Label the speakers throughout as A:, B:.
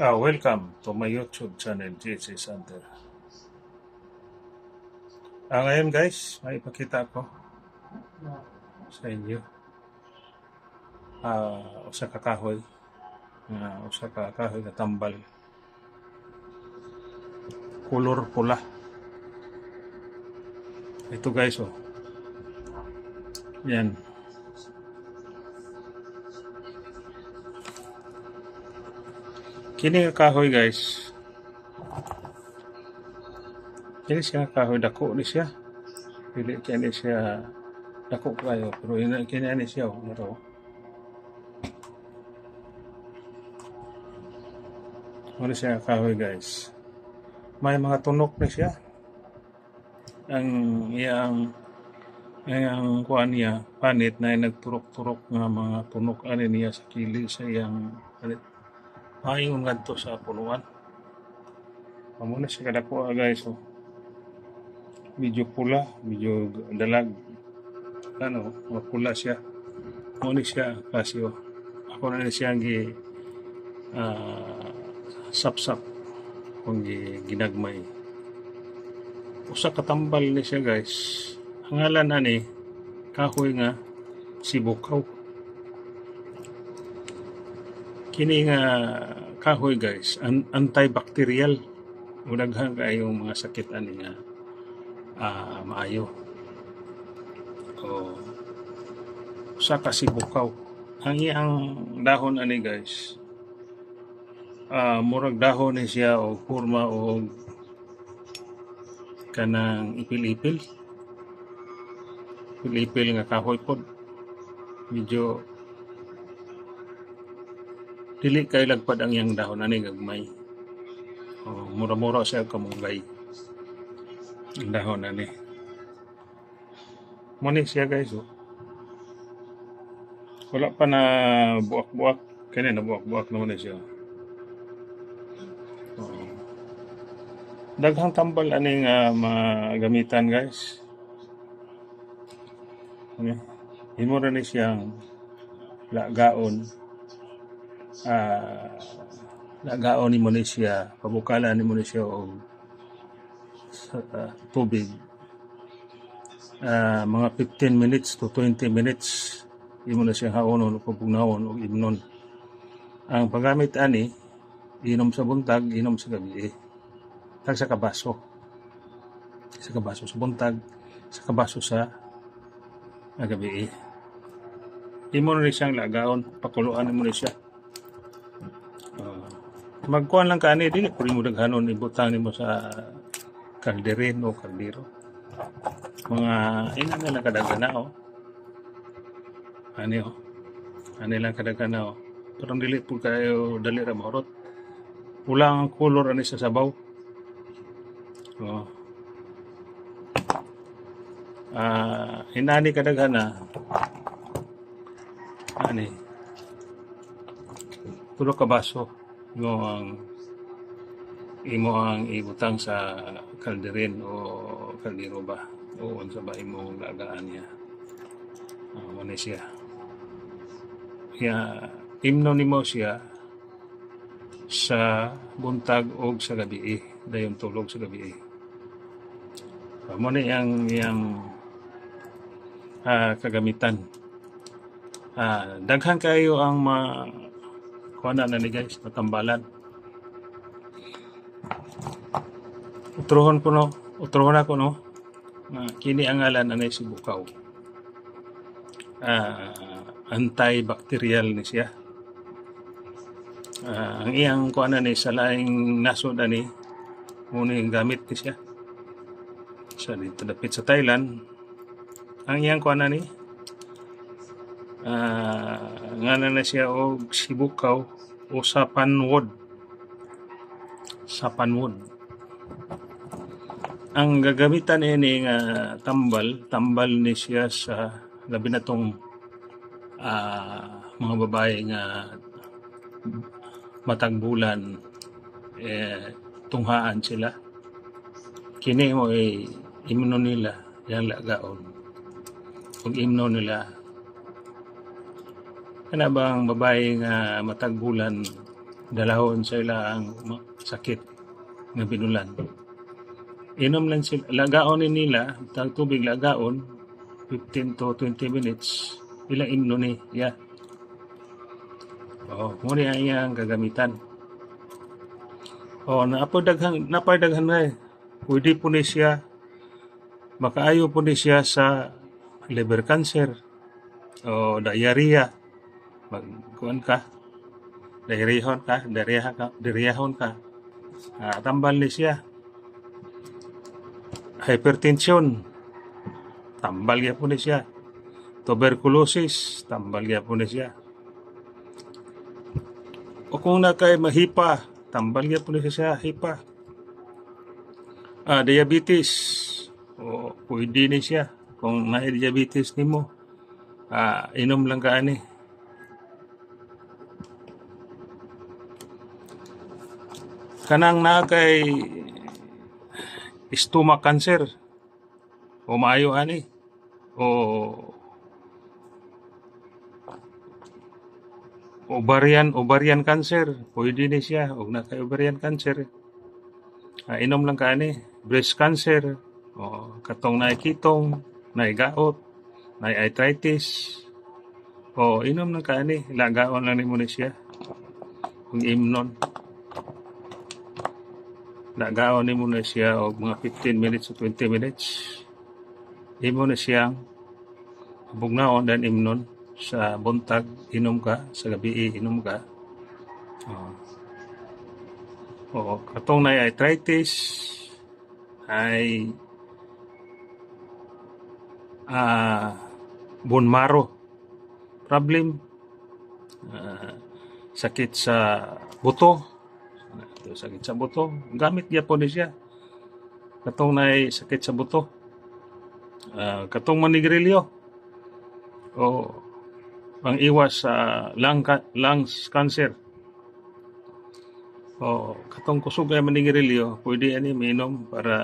A: Ah, welcome to my YouTube channel, JC Sander. Ah, ngayon guys, may ipakita ko sa inyo. Ah, usa ka kahoy. Ah, usa ka kahoy na tambal. Color pula. Ito guys, oh. Yan. Kini nga kahoy guys. Kini siya kahoy dako ni siya. Dili kini siya dako kayo pero ina kini ani siya oh, ito. Ano siya kahoy guys. May mga tunok na siya. Ang iyang ang kuan niya panit na nagturok-turok nga mga tunok ani niya sa kili sa iyang panit Maayong ngadto sa punuan. Amo na siya kadako guys. Oh. Medyo pula, medyo dalag. Ano, mapula siya. Ni siya kasi oh. Ako na ni siya gi ah, sapsap kung gi, ginagmay. Usa katambal ni siya guys. Ang ngalan na ni kahoy nga sibukaw kini nga kahoy guys. An antibacterial. Udaghang kayo mga sakit ani nga ah, maayo. O sa kasibukaw. Ang iyang dahon ani guys ah, murag dahon ni siya o forma o kanang ipil-ipil. Ipil-ipil nga kahoy pod. Medyo dili kay lagpad ang iyang dahon ani gagmay oh, mura-mura siya kamunggay ang dahon ani mo ni siya guys oh. wala pa na buak-buak kani na buak-buak naman siya oh. daghang tambal ani nga magamitan guys okay. himo ra ni siyang lagaon ah nagaon ni mo ni ni mo ni siya sa ah, tubig. Ah, mga 15 minutes to 20 minutes imo na siya haonon o pabugnawon og imnon ang paggamit ani inom sa buntag inom sa gabi tag sa kabaso. Sa kabaso sa buntag sa kabaso sa gabi imo na siyang lagaon pakuluan mo ni siya. Uh, magkuhan lang ka ani dili puri mo daghanon ibutang nimo sa kalderin o kaldero. Mga ina na lang kadagana o. Ani o. Ani lang kadagana o. Pero dili po kayo dali ra mahurot. Pulang ang color ani sa sabaw. O. Ah, inani kadagana. Ani tulo ka baso mo ang imo ang ibutang sa kalderin o kaldero ba? O unsa ba imo lagaan niya? Uh, mo ni siya. Ya imno nimo siya sa buntag o sa gabi dayon tulog sa gabi uh, mo ni ang yang ah, kagamitan. Ah, daghan kayo ang ma kuha na ni guys, matambalan. Utrohon ko no, utrohon ako no. Uh, kini ang ngalan anay si Bukaw. Ah, antibacterial ni siya. Ah, ang iyang kuha na ni sa laing nasod ani muna gamit ni siya. Sa dito dapit sa Thailand. Ang iyang kuha na ni ah nga na na siya og sibukaw o sapanwood sapanwood ang gagamitan ini nga tambal tambal ni siya sa labi na tong ah, mga babae nga matag bulan eh, tunghaan sila. Kini mo eh, imno nila yang lagaon. Ug imno nila kana bang babae nga matag bulan dalahon sa ila ang sakit nga binulan. Inom lang sila, lagaon ni nila, tag tubig lagaon, 15 to 20 minutes, ila imno ni, ya. Oh, mo ni ang iyang gagamitan. Oh, naapay daghan, napay daghan na eh. Pwede po ni siya, makaayo po ni siya sa liver cancer, o diarrhea, magkuhan ka, diarrhea ka, diarrhea ka, diarrhea ka, Ah, tambal ni siya. Hypertension, tambal po ni siya. Tuberculosis, tambal po ni siya. O kung na kay mahipa, tambal po ni siya hipa. Ah, diabetes, o pwede ni siya. Kung na diabetes ni mo, ah, inom lang ka ani. Kanang na kay stomach cancer, o maayo ani, o ovarian ovarian cancer. Pwede ni siya. Og na kay ovarian cancer. Ah, inom lang ka ani. Breast cancer. O katong na kitong na arthritis. O inom lang ka ani. Lagaon lang nimo ni siya. Kung imnon lagaon nimo na siya og mga 15 minutes to 20 minutes. Imo na siyang bugnaon dan imnon sa buntag. Inom ka. Sa gabi inom ka. Oh. Oo, katong na arthritis ay ah bone marrow problem ah, sakit sa buto sakit sa buto. Gamit niya po ni siya. Katong na sakit sa buto. Ah, katong manigrilyo. O pang iwas sa lung ca- lungs cancer. O katong kusog ay manigrilyo pwede ani minom para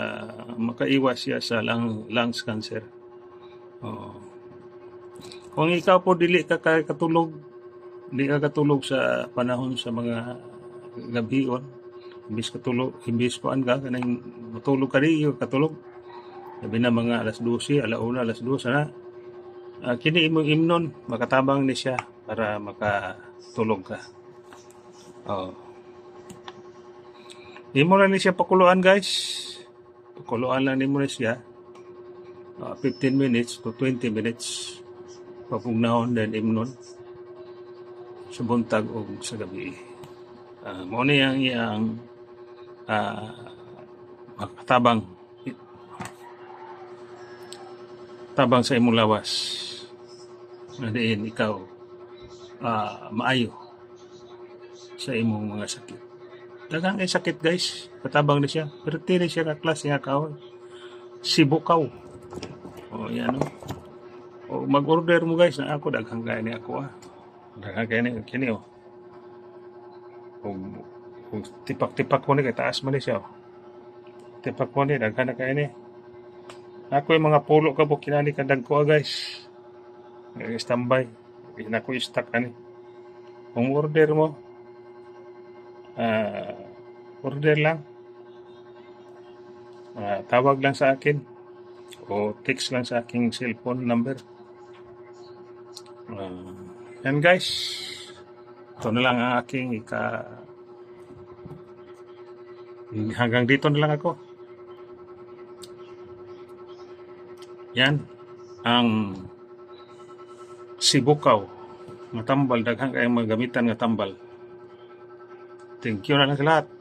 A: makaiwas siya sa lung, lungs cancer. O kung ikaw po dili ka katulog di ka katulog sa panahon sa mga gabion imbis katulog imbis ko ka kanang matulog ka di katulog sabi na mga alas 12 alauna alas 12 na Ah, kini imong imnon makatabang ni siya para makatulog ka oh Imo na ni siya pakuluan guys. Pakuluan lang nimo na siya. Ah, 15 minutes to 20 minutes. Papugnahon then imnon. Sa buntag o sa gabi. Uh, mo ni ang iyang ah, makatabang tabang sa imong lawas. Na diin ikaw ah, maayo sa imong mga sakit. Daghang kay sakit guys. Katabang na siya. Pero tili siya ka klase nga kahoy. Sibukaw. O yan o. O mag-order mo guys na ako daghang kaya ni ako ah. Daghang kaya ni kini o. O, o tipak-tipak ko ni kay taas man ni siya. Tipak ko ni daghan na kaya ni. Ako yung mga pulo ka po kinani kadag ko ah, guys. Ngay standby. Hindi na ko i-stack ani. Kung order mo, ah order lang. Ah, tawag lang sa akin o text lang sa aking cellphone number. Ah, yan guys. Ito na lang ang aking ika... Hanggang dito na lang ako. Yan ang sibukaw nga tambal. Daghang kayong mga gamitan nga tambal. Thank you na lang sa lahat